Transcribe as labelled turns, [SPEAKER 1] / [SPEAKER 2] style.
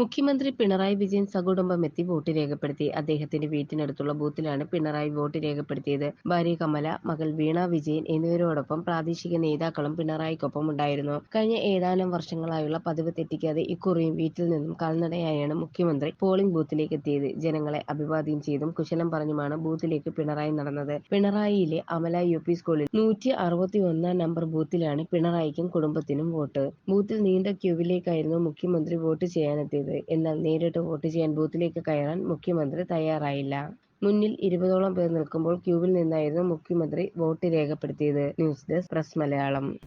[SPEAKER 1] മുഖ്യമന്ത്രി പിണറായി വിജയൻ സകുടുംബം എത്തി വോട്ട് രേഖപ്പെടുത്തി. അദ്ദേഹത്തിന്റെ വീട്ടിനടുത്തുള്ള ബൂത്തിലാണ് പിണറായി വോട്ട് രേഖപ്പെടുത്തിയത്. ഭാര്യ കമല, മകൾ വീണ വിജയൻ എന്നിവരോടൊപ്പം പ്രാദേശിക നേതാക്കളും പിണറായിക്കൊപ്പം ഉണ്ടായിരുന്നു. കഴിഞ്ഞ ഏതാനും വർഷങ്ങളായുള്ള പതിവ് തെറ്റിക്കാതെ ഇക്കുറിയും വീട്ടിൽ നിന്നും കാൽനടയായാണ് മുഖ്യമന്ത്രി പോളിംഗ് ബൂത്തിലേക്ക് എത്തിയത്. ജനങ്ങളെ അഭിവാദ്യം ചെയ്തും കുശലം പറഞ്ഞുമാണ് ബൂത്തിലേക്ക് പിണറായി നടന്നത്. പിണറായിയിലെ അമല യു പി സ്കൂളിൽ നൂറ്റി അറുപത്തി ഒന്നാം നമ്പർ ബൂത്തിലാണ് പിണറായിക്കും കുടുംബത്തിനും വോട്ട്. ബൂത്തിൽ നീണ്ട ക്യൂവിലേക്കായിരുന്നു മുഖ്യമന്ത്രി വോട്ട് ചെയ്യാനെത്തിയത്. എന്നാൽ നേരിട്ട് വോട്ട് ചെയ്യാൻ ബൂത്തിലേക്ക് കയറാൻ മുഖ്യമന്ത്രി തയ്യാറായില്ല. മുന്നിൽ ഇരുപതോളം പേർ നിൽക്കുമ്പോൾ ക്യൂവിൽ നിന്നായിരുന്നു മുഖ്യമന്ത്രി വോട്ട് രേഖപ്പെടുത്തിയത്.
[SPEAKER 2] News desk press Malayalam